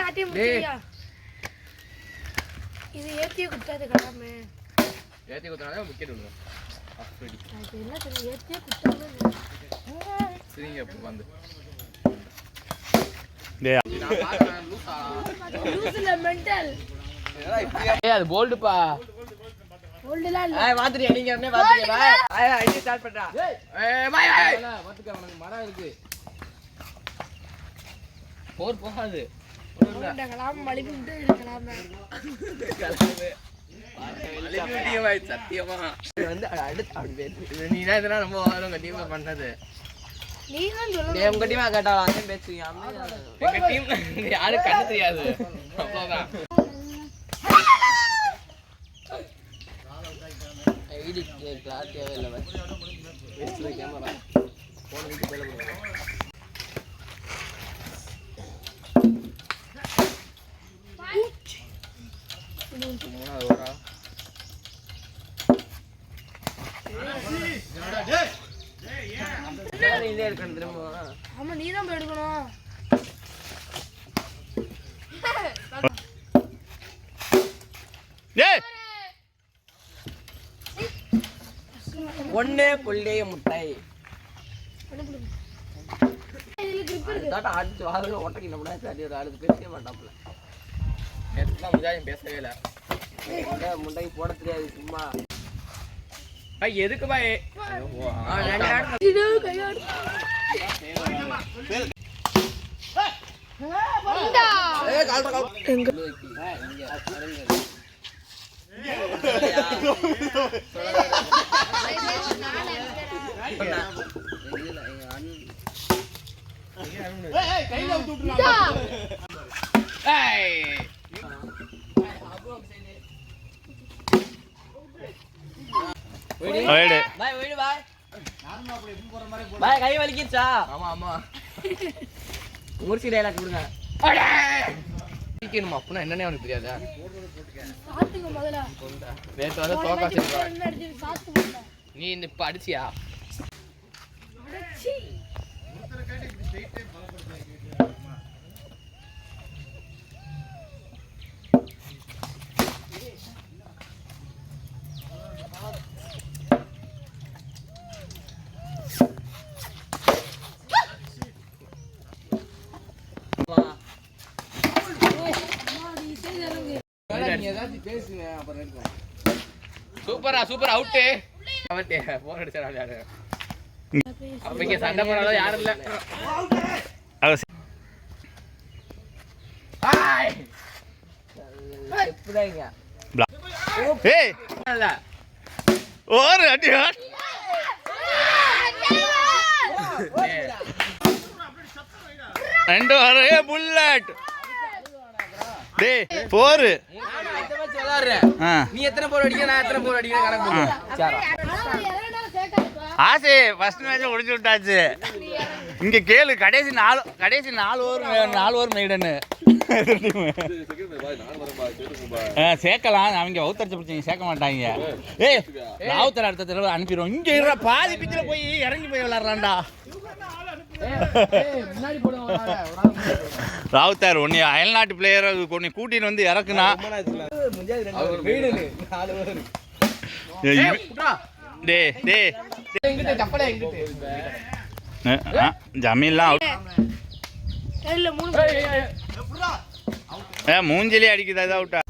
ஆட்டி முடிச்சியா இது ஏத்தியே குத்தாது கலாமே. ஏற்றி கொடுத்தனால விக்கெட் விடுவோம் அப்படி அது என்ன தெரியும்? ஏத்தியே குத்தாது சரிங்க இப்போ வந்து. அது போல்டுப்பா. போர் போகாது. சத்தியமா வந்து அடுத்து அப்படி பேசு இது நீ தான் இதெல்லாம் ரொம்ப வாரம் கண்டிப்பா பண்ணது உங்க டீமா கேட்டா. அதே பேசுவீங்க. எங்க டீம் யாரும் கண்ணு தெரியாது. ஐடி கிளாரிட்டியாவே இல்லை கேமரா வீட்டு போகிறோம் மூணாவது ஓரா இதே இருக்கணும் திரும்ப ஆமா நீ தான் போய் எடுக்கணும் டேய் ஒண்ணே புள்ளே முட்டை. அடிச்சு வாங்க ஒட்டக்கிட்ட கூட சரி ஒரு ஆளுக்கு பேசவே மாட்டாப்புல. நேற்று தான் முஜாயும் பேசவே இல்லை. முட்டை முட்டைக்கு போட தெரியாது சும்மா. எதுக்கு பாய் எங்க? பாய் கை வலிக்கிச்சா ஆமா ஆமா மூர்த்தி டைலாக் கொடுங்க சீக்கிரமா அப்படின்னா என்னன்னே அவனுக்கு தெரியாதா? சாத்துங்க முதல்ல. நேற்று வந்து தோக்கா match நீ இந்த இப்ப அடிச்சியா? சூப்பரா சூப்பர் அவுட்டு. போன் அடிச்சா சண்டை யாரும் இல்ல. அடி. ரெண்டு வர ஏ புல்லட் டேய் போரு. நீ எத்தனை போர் அடிக்க நான் எத்தனை போர் அடிக்க கணக்கு ஆசை ஃபர்ஸ்ட் மேட்ச் முடிச்சு விட்டாச்சு. இங்க கேளு கடைசி நாலு கடைசி நாலு ஓவர் நாலு ஓவர் மெய்டன்னு சேர்க்கலாம். அவங்க அவுத்தரிச்சு பிடிச்சிங்க சேர்க்க மாட்டாங்க. ஏய் ராவுத்தர் அடுத்த தடவை அனுப்பிடுவோம். இங்க இருற பாதி பிச்சில் போய் இறங்கி போய் விளாட்றான்டா. ராவுத்தர் உன்னை அயல்நாட்டு பிளேயரை கொண்டு கூட்டின்னு வந்து இறக்குனா. டே டே. எங்கிட்ட சப்பலை எங்கிட்ட ஜமீன்லாம். ஏ மூஞ்சிலே அடிக்குது அது அவுட்டா?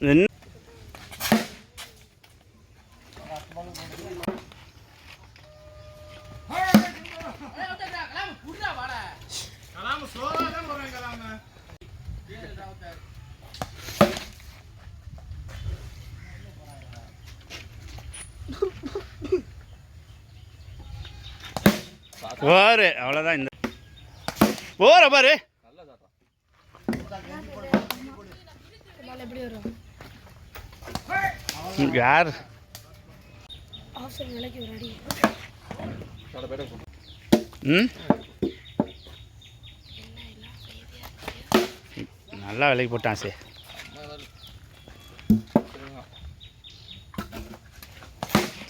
என்ன? போரு அவ்வளோதான் இந்த போற பாரு. யார்? ம்? நல்லா விலைக்கு போட்டான் சே.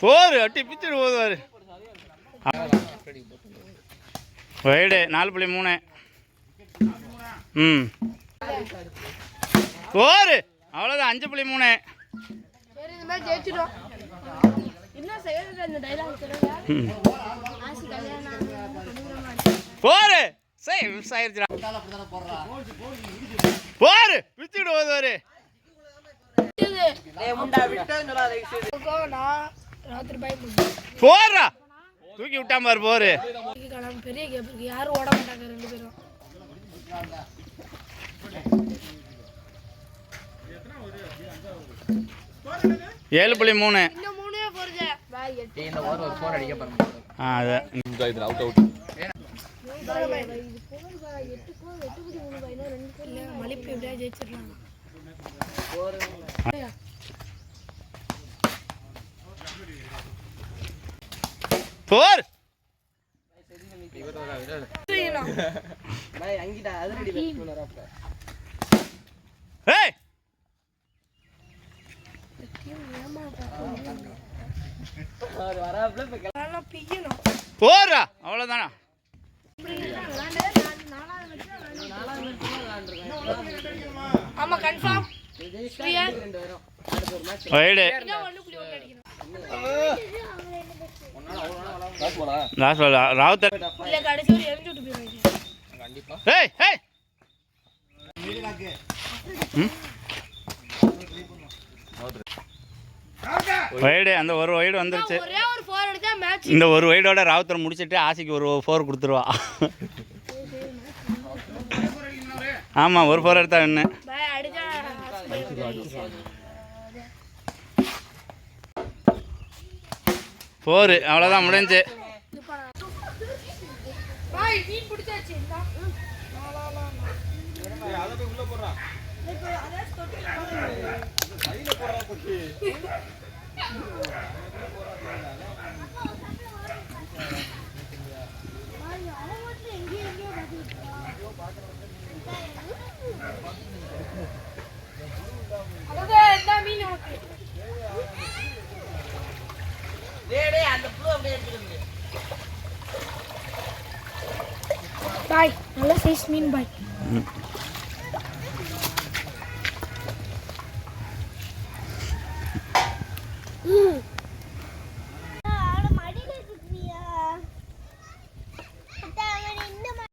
போரு அட்டி பிச்சுட்டு போதுவாரு வைடு நாலு புள்ளி மூணு. ம். போரு அவ்வளோதான் அஞ்சு புள்ளி மூணு. சரி இந்த மாதிரி ஜெயிச்சிடும் என்ன செய்யறது இந்த டைலாக் சொல்லுங்க ம். ஆசி கல்யாணம் போரு சரி மிஸ் ஆயிருச்சுடா. போரு ராத்திரி பயப்படும் போடுறா. தூக்கி விட்டான் பாரு. போரு பெரிய கேப் இருக்கு யாரும் ஓட மாட்டாங்க ரெண்டு பேரும். ஏழு புள்ளி மூணு. இன்னும் மூணே போறது பாய் எட்டு. இந்த ஓவர் ஒரு ஃபோர் அடிக்க பாருங்க. ஆ அது. இல்ல மலிப்பு எப்படியா ஜெயிச்சிடலாம். போர். போடுறா அவ்வளோதானா ஆமா கன்ஃபார்ம் ரெண்டு வரும் வைடு அந்த ஒரு வைடு வந்துருச்சு. ஒரே ஒரு ஃபோர் அடிச்சா மேட்ச் இந்த ஒரு வைடோட ராவுத்தர் முடிச்சிட்டு ஆசைக்கு ஒரு ஃபோர் கொடுத்துருவா. ஆமாம் ஒரு ஃபோர் எடுத்தா என்ன பாய் அடிச்சா போர் அவ்வளோதான் முடிஞ்சு. போடுறான் பாய் நல்ல சைஸ் மீன் பாய் ம்